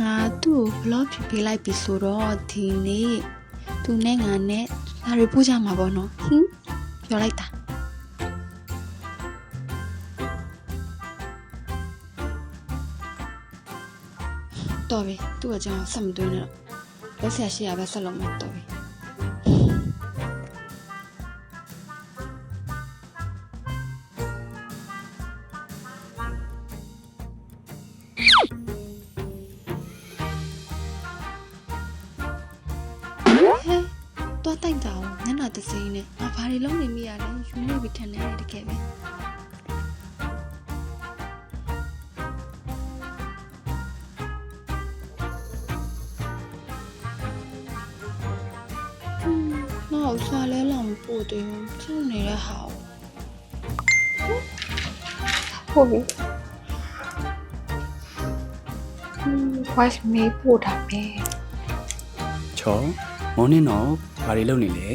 ငါသူ့ကိုဘလော့ဖြစ်ပေးလိုက်ပြီဆိုတော့ဒီနေ့သူနဲ့ငါနဲ့ဒါတွေပို့ကြမှာပေါ့နော်ဟင်ပြောလိုက်တာတော်ပြီသူ့အကြောင်းဆက်မသွင်းနဲ့တော့လက်ဆက်ရှိရပဲဆက်လုပ်မယ်တော်ပြီ တိုင်တာကိုညနာတစ်စိမ့်နဲ့ငါဘာတွေလုပ်နေမိရလဲယူနေပြီထင်တယ်တကယ်ပဲနောက်ဆွာလဲလောင်ပို့တယ်ချုံနေတဲ့ဟာဟုတ်ပြီ voice mail ပို့တာပဲချော morning တော့ ဘာတွေလုပ်နေလဲ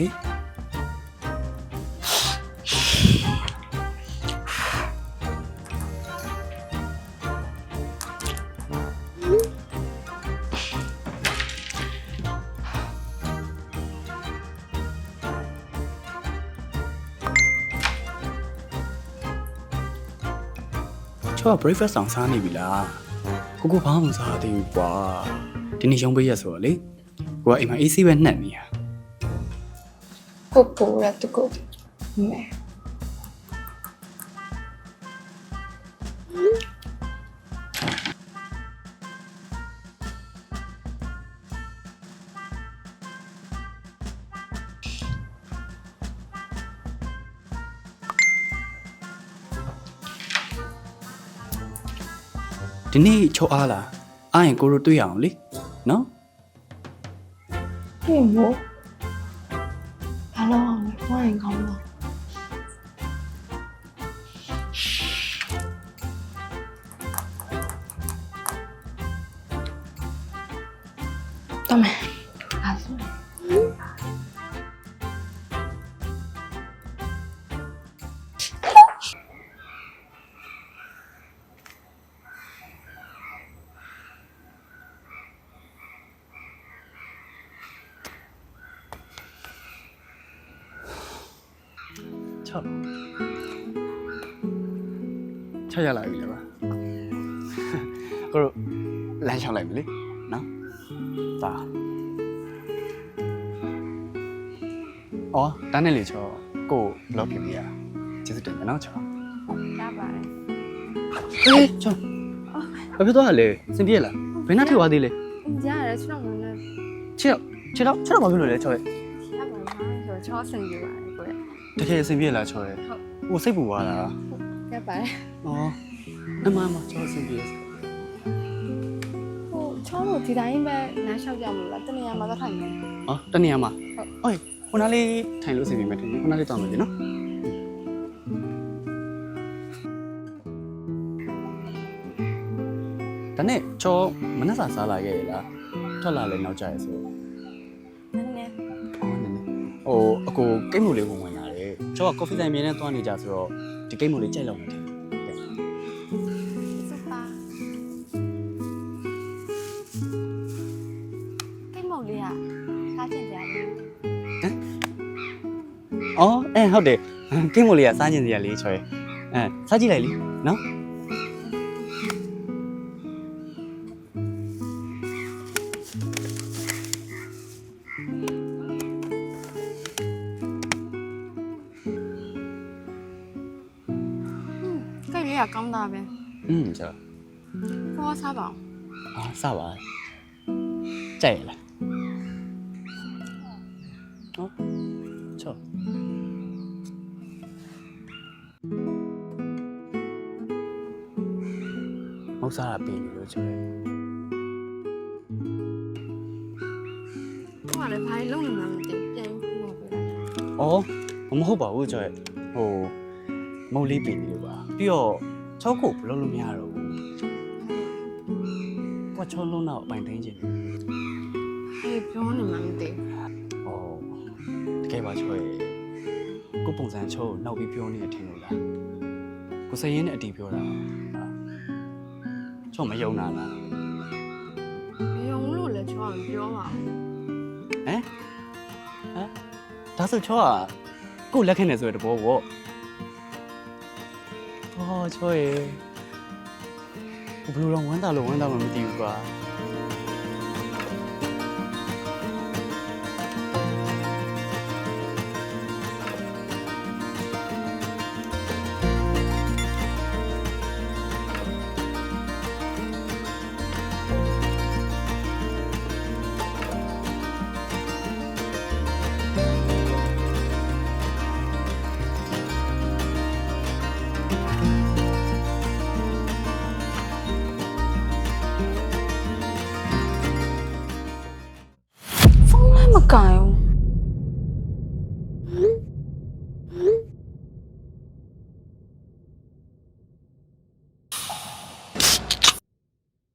ချော breakfast ဆောင်စားနေပြီလားကိုကိုဘာမှမစားသေးဘူးကွာဒီနေ့ရုံးပေးရဆိုတော့လေကိုကအိမ်မှာ AC ပဲနှက်နေရ ကိုပို့ရတကူမဲဒီနေ့ချောအားလားအားရင်ကိုတို့တွေ့ရအောင်လေနော်ဟေ့မို့ဘာ လို့အောင်လဲဝိုင်းကောင်းတော့တမန်အားဆို ချောချောရလာပြီလေပါကိုတို့လမ်းလျှောက်လိုက်ပြီလေနော်ဒါအော်တန်းနေလေချောကိုဘလော့ဖြစ်ပြီရကျေးဇူးတင်တယ်နော်ချောရပါတယ်ဟေးချောဘာဖြစ်သွားလဲစင်ပြေလားဘယ်နှထည့်သွားသေးလဲရတယ်ကျွန်တော်မနဲ့ခြေတော့ခြေတော့ခြေတော့ဘာဖြစ်လို့လဲချောရဲ့ရပါမှာဆိုချောဆင်ပြပါ တယ်ကိုရတကယ်စင်ပြေလားချောရဲ့ဟုတ်ဟိုစိတ်ပူသွားတာရပါတယ်အော်အမမချောစင်ပြေဟိုချောလို့ဒီတိုင်းပဲလမ်းလျှောက်ကြမလို့လားတနေရာမှာသွားထိုင်မယ်ဟောတနေရာမှာဟုတ်ခုနလေးထိုင်လို့စင်ပြေမယ်တင်ခုနလေးတောင်းမယ်လေနော်ဒါနဲ့ချောမနှက်စာစားလာခဲ့ရလားထွက်လာလဲနောက်ကြရဲဆိုနည်းနည်းဟောနည်းနည်းဟိုအကိုကိတ်မို့လေးဝင်ဝင် လာတယ်ချောကကော်ဖီဆိုင်မြင်နဲ့တွားနေကြဆိုတော့ဒီကိတ်မို့လေးကြိုက်လောက်နေတယ်စပါကိမောင်လေးကစားချင်ကြတယ်အော်အဲဟုတ်တယ်ကိတ်မို့လေးကစားကျင်စရာလေးချောရဲ့အဲစားကြည့်လိုက်လေနော် ကိတ်လေးကကောင်းတာပဲอืมချောကိုကစားပါအောင်အာစပါကြိုက်ရလားဟောချောမောက်စားတာပြင်နေလို့ချောရဲ့ကိုကလည်းဘာလုံးနေမှမသိပြန်ပြီးမော်ပေးလိုက်။အော်မဟုတ်ပါဘူးကျော်ရဲ့ဟို မုတ်လေးပင်နေလို့ပါ။ပြီးတော့ချောကိုဘလို့လို့မရတော့ဘူး။ကိုကချောလုံးတော့အပိုင်သိမ်းခြင်းတယ်ဟေးပြောနေမှမသိ။အော်တကယ်ပါချောရဲ့ကိုပုံစံချောကိုနောက်ပြီးပြောနေတယ်ထင်လို့လား။ကိုစရင်နဲ့အတီပြောတာ။ချောမယုံတာလားဘယ်အောင်လို့လဲချောင်းပြောပါဟမ်ဟမ်ဒါဆိုချောကကို့လက်ခံနေဆိုတဲ့တဘောပေါ့ အော်ချောရေဘယ်လိုတော့ဝမ်းသာလို့ဝမ်းသာမှမသိဘူးကွာ Чекаю.